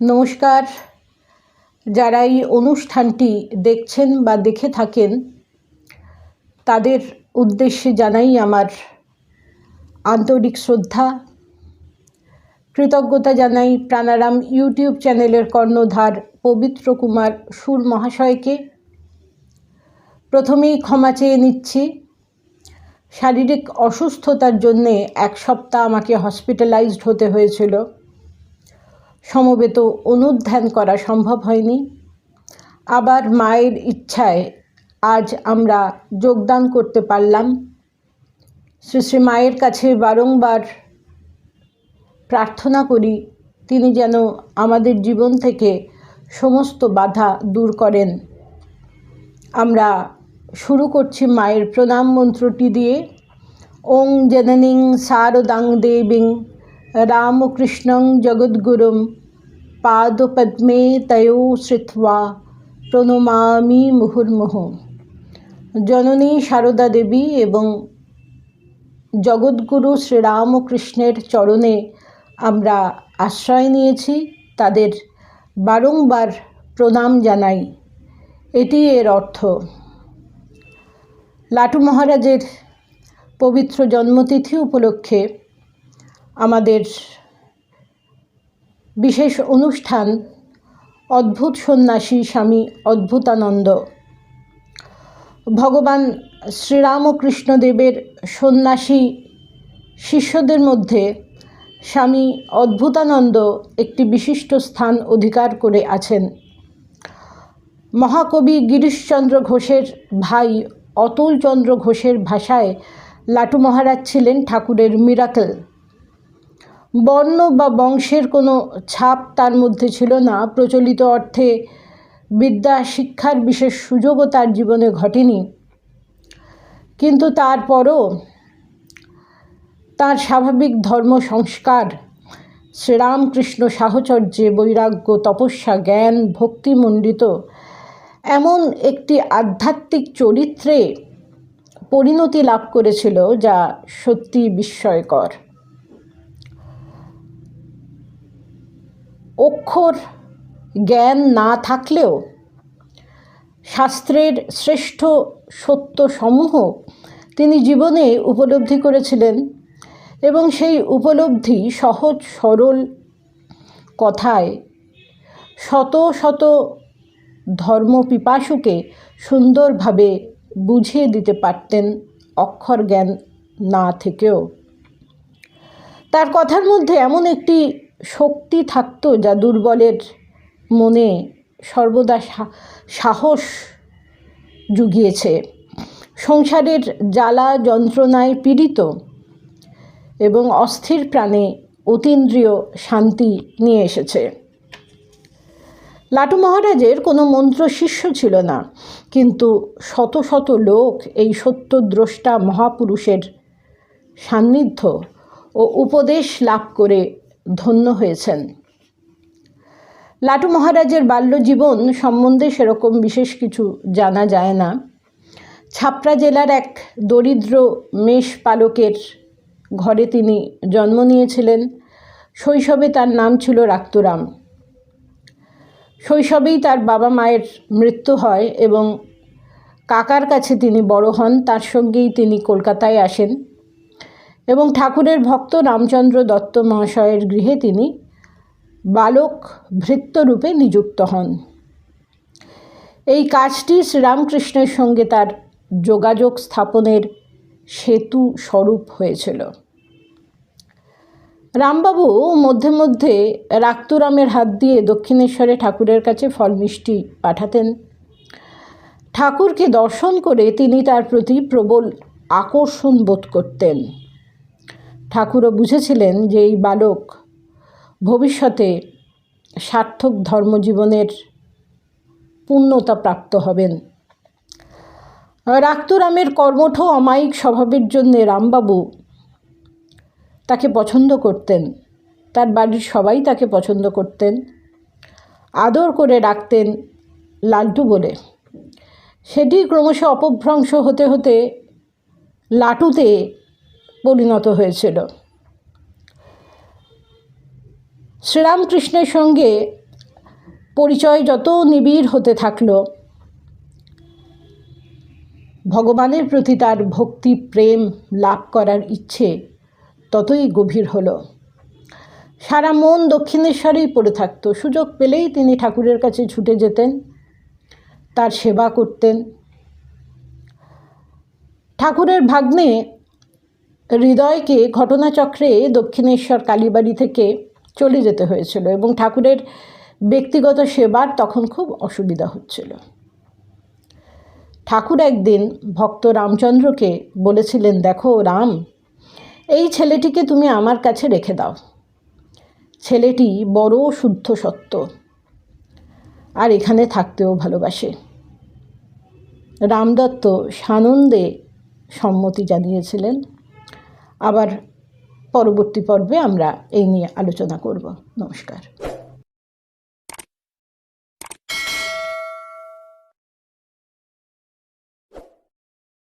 নমস্কার। যারা এই অনুষ্ঠানটি দেখছেন বা দেখে থাকেন, তাদের উদ্দেশ্যে জানাই আমার আন্তরিক শ্রদ্ধা। কৃতজ্ঞতা জানাই প্রাণারাম ইউটিউব চ্যানেলের কর্ণধার পবিত্র কুমার সুর মহাশয়কে। প্রথমেই ক্ষমা চেয়ে নিচ্ছি, শারীরিক অসুস্থতার জন্যে এক সপ্তাহ আমাকে হসপিটালাইজড হতে হয়েছিল। সমবেত অনুধ্যান করা সম্ভব হয়নি। আবার মায়ের ইচ্ছায় আজ আমরা যোগদান করতে পারলাম। শ্রী শ্রী মায়ের কাছে বারংবার প্রার্থনা করি, তিনি যেন আমাদের জীবন থেকে সমস্ত বাধা দূর করেন। আমরা শুরু করছি মায়ের প্রণাম মন্ত্রটি দিয়ে। ওং জননীং শারদাং দেবীং রামকৃষ্ণং জগদ্গুরুম পাদপদ্মে তয়ো শ্রিত্বা প্রণমামি মুহুর্মুহ জননী সারদা দেবী এবং জগদ্গুরু শ্রীরামকৃষ্ণের চরণে আমরা আশ্রয় নিয়েছি, তাদের বারংবার প্রণাম জানাই। এটি এর অর্থ। লাটু মহারাজের পবিত্র জন্মতিথি উপলক্ষে আমাদের বিশেষ অনুষ্ঠান অদ্ভুত সন্ন্যাসী স্বামী অদ্ভুতানন্দ। ভগবান শ্রীরামকৃষ্ণদেবের সন্ন্যাসী শিষ্যদের মধ্যে স্বামী অদ্ভুতানন্দ একটি বিশিষ্ট স্থান অধিকার করে আছেন। মহাকবি গিরিশচন্দ্র ঘোষের ভাই অতুলচন্দ্র ঘোষের ভাষায় লাটু মহারাজ ছিলেন ঠাকুরের মিরাকল বর্ণ বা বংশের কোনো ছাপ তার মধ্যে ছিল না। প্রচলিত অর্থে বিদ্যা শিক্ষার বিশেষ সুযোগও তার জীবনে ঘটেনি। কিন্তু তারপরও তার স্বাভাবিক ধর্ম সংস্কার, শ্রীরামকৃষ্ণ সাহচর্যে বৈরাগ্য, তপস্যা, জ্ঞান ভক্তিমণ্ডিত এমন একটি আধ্যাত্মিক চরিত্রে পরিণতি লাভ করেছিল যা সত্যি বিস্ময়কর। অক্ষর জ্ঞান না থাকলেও শাস্ত্রের শ্রেষ্ঠ সত্যসমূহ তিনি জীবনে উপলব্ধি করেছিলেন এবং সেই উপলব্ধি সহজ সরল কথায় শত শত ধর্ম পিপাসুকে সুন্দরভাবে বুঝিয়ে দিতে পারতেন অক্ষর জ্ঞান না থেকেও। তার কথার মধ্যে এমন একটি শক্তি থাকতো যা দুর্বলের মনে সর্বদা সাহস জুগিয়েছে। সংসারের জ্বালা যন্ত্রণায় পীড়িত এবং অস্থির প্রাণে অতীন্দ্রিয় শান্তি নিয়ে এসেছে। লাটু মহারাজের কোনো মন্ত্র শিষ্য ছিল না, কিন্তু শত শত লোক এই সত্যদ্রষ্টা মহাপুরুষের সান্নিধ্য ও উপদেশ লাভ করে ধন্য হয়েছেন। লাটু মহারাজের বাল্যজীবন সম্বন্ধে সেরকম বিশেষ কিছু জানা যায় না। ছাপড়া জেলার এক দরিদ্র মেষ পালকের ঘরে তিনি জন্ম নিয়েছিলেন। শৈশবে তার নাম ছিল রাক্তরাম। শৈশবেই তার বাবা মায়ের মৃত্যু হয় এবং কাকার কাছে তিনি বড় হন, তার সঙ্গেই তিনি কলকাতায় আসেন। এবং ঠাকুরের ভক্ত রামচন্দ্র দত্ত মহাশয়ের গৃহে তিনি বালক ভৃত্যরূপে নিযুক্ত হন। এই কাজটি শ্রীরামকৃষ্ণের সঙ্গে তার যোগাযোগ স্থাপনের সেতু স্বরূপ হয়েছিল। রামবাবু মধ্যে মধ্যে রাক্তুরামের হাত দিয়ে দক্ষিণেশ্বরে ঠাকুরের কাছে ফল মিষ্টি পাঠাতেন। ঠাকুরকে দর্শন করে তিনি তার প্রতি প্রবল আকর্ষণ বোধ করতেন। ঠাকুরও বুঝেছিলেন যে এই বালক ভবিষ্যতে সার্থক ধর্মজীবনের পূর্ণতা প্রাপ্ত হবেন। রাক্তরামের কর্মঠ অমায়িক স্বভাবের জন্যে রামবাবু তাকে পছন্দ করতেন। তার বাড়ির সবাই তাকে পছন্দ করতেন। আদর করে রাখতেন লাল্টু বলে। সেটি ক্রমশ অপভ্রংশ হতে হতে লাটুতে পরিণত হয়েছিল। শ্রীরামকৃষ্ণের সঙ্গে পরিচয় যত নিবিড় হতে থাকল, ভগবানের প্রতি তার ভক্তি, প্রেম লাভ করার ইচ্ছে ততই গভীর হলো। সারা মন দক্ষিণেশ্বরেই পড়ে থাকতো। সুযোগ পেলেই তিনি ঠাকুরের কাছে ছুটে যেতেন, তার সেবা করতেন। ঠাকুরের ভাগ্নে হৃদয়কে ঘটনাচক্রে দক্ষিণেশ্বর কালীবাড়ি থেকে চলে যেতে হয়েছিল এবং ঠাকুরের ব্যক্তিগত সেবার তখন খুব অসুবিধা হচ্ছিল। ঠাকুর একদিন ভক্ত রামচন্দ্রকে বলেছিলেন, দেখো রাম, এই ছেলেটিকে তুমি আমার কাছে রেখে দাও। ছেলেটি বড় শুদ্ধ সত্য, আর এখানে থাকতেও ভালোবাসে। রামদত্ত সানন্দে সম্মতি জানিয়েছিলেন আবার পরবর্তী পর্বে আমরা এই নিয়ে আলোচনা করব। নমস্কার।